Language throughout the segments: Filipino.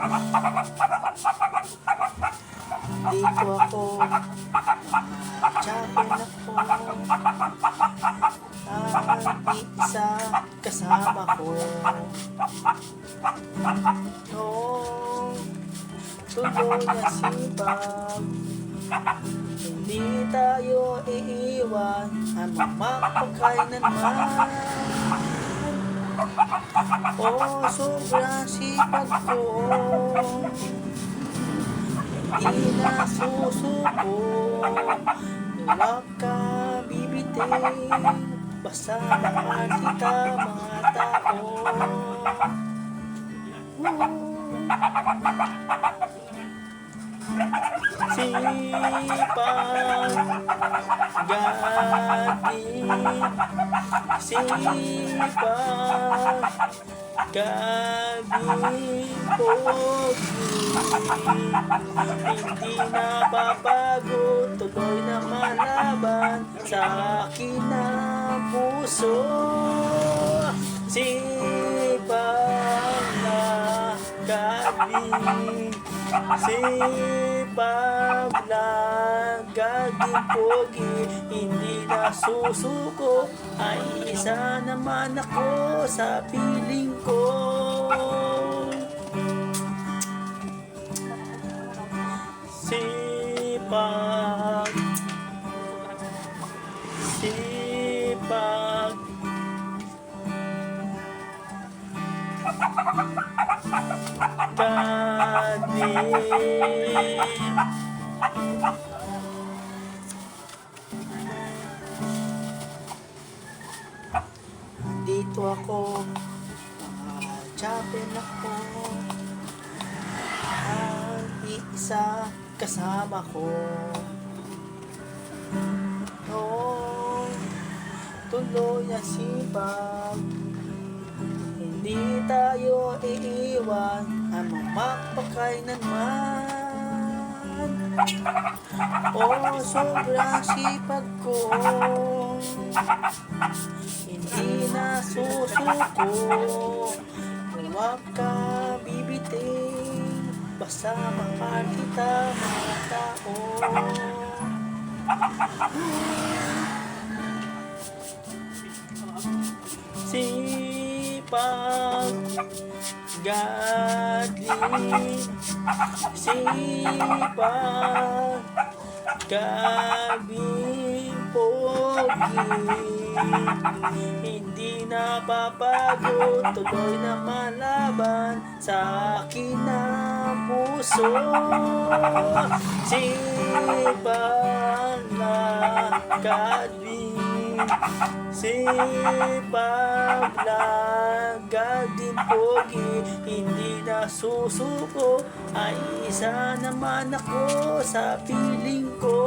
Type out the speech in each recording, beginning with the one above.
Dito ako, chapel ako, ang isa kasama ko. Noong tuloy na sipag, hindi tayo iiwan, ang mapagkailanman. Oh, sobrang sipag ko. Hindi na susuko Huwag ka bibitin Basta mahal kita mga tao Sipag Gabi Sipag Gabi Hindi napapagod Tuloy na malaban Sa akin na puso Sipag na gabi Sipag na gaging pogi Hindi na susuko Ay isa naman ako sa piling ko. Sipag Sipag Gabi Dito ako. Chapel ako. Ang isa kasama ko. Noong tuloy na sipag Hindi tayo iiwan. Ang mapagkailanman Oh, sobrang sipag ko. Hindi na susuko Huwag ka bibitin. Basta mahal kita mga tao Sipag Gadli Sipag Gabi Pogi. Hindi napapagod Tuloy na malaban Sa akin na puso. Sipag na gabi Sipag na gading pogi Hindi na susuko Ay isa naman ako sa piling ko.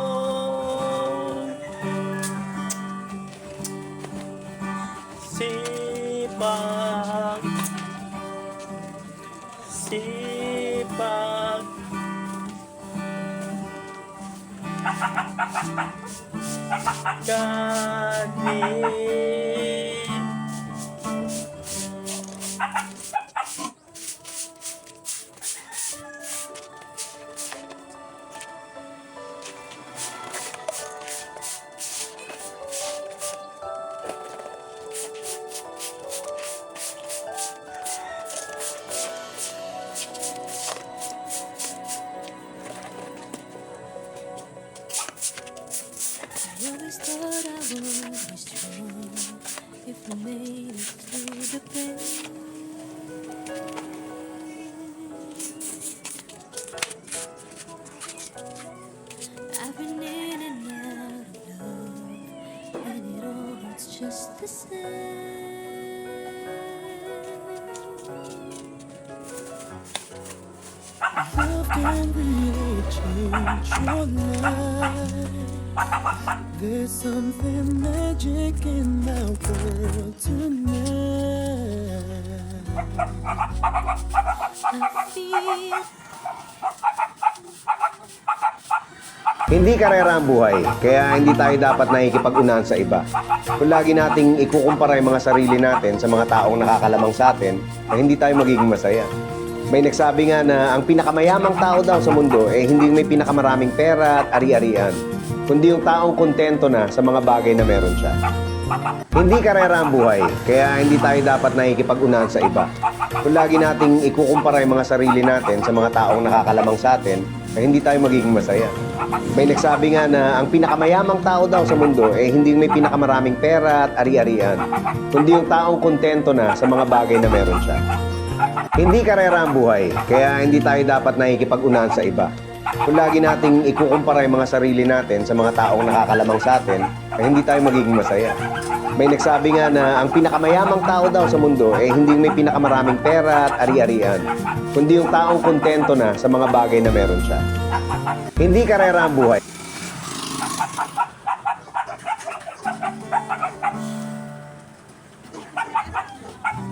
Sipag Sipag Gani always thought I would be strong if I made it through the pain. I've been in and out of love, and it all hurts just the same. There's something magic in our world tonight. I Hindi karera ang buhay, kaya hindi tayo dapat nakikipag-unahan sa iba. Kung lagi nating ikukumpara yung mga sarili natin sa mga taong nakakalamang sa atin, ay hindi tayo magiging masaya. May nagsabi nga na ang pinakamayamang tao daw sa mundo eh hindi may pinakamaraming pera at ari-arian, kundi yung taong kontento na sa mga bagay na meron siya. Hindi karera ang buhay, kaya hindi tayo dapat nakikipag-unahan sa iba. Kung lagi nating ikukumpara yung mga sarili natin sa mga taong nakakalamang sa atin, eh hindi tayo magiging masaya. May nagsabi nga na ang pinakamayamang tao daw sa mundo eh hindi may pinakamaraming pera at ari-arian, kundi yung taong kontento na sa mga bagay na meron siya. Hindi karera ang buhay, kaya hindi tayo dapat nakikipag-unahan sa iba. Kung lagi nating ikukumpara yung mga sarili natin sa mga taong nakakalamang sa atin, eh hindi tayo magiging masaya. May nagsabi nga na ang pinakamayamang tao daw sa mundo eh hindi may pinakamaraming pera at ari-arian, kundi yung taong kontento na sa mga bagay na meron siya. Hindi karera ang buhay.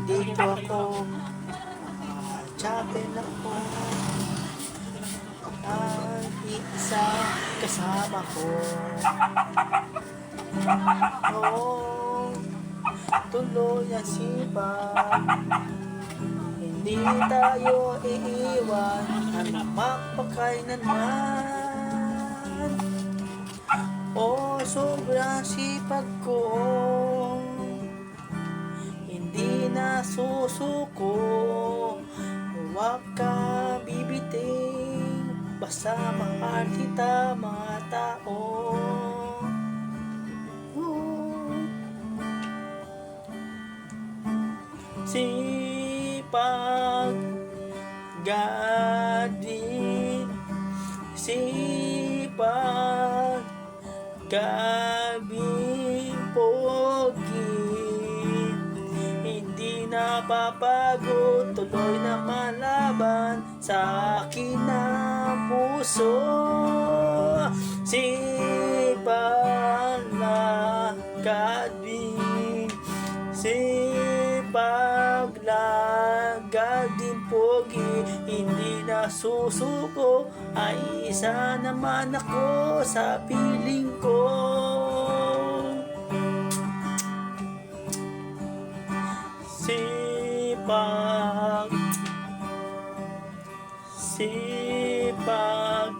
Dito ako, ah, chapel ako. Ang isa kasama ko. Oh, tuloy ang sipag. Hindi tayo iiwan ang magpakailanman. Oh, sobrang sipag ko. Hindi na susuko Huwag ka bibiting Basta mahal kita mga tao. Sipag Gadin Sipag Gabing napapagod Tuloy na malaban Sa akin na puso. Sipag na gading Sipag lagad din pogi. Hindi na susuko Ay isa naman ako sa piling ko Sipag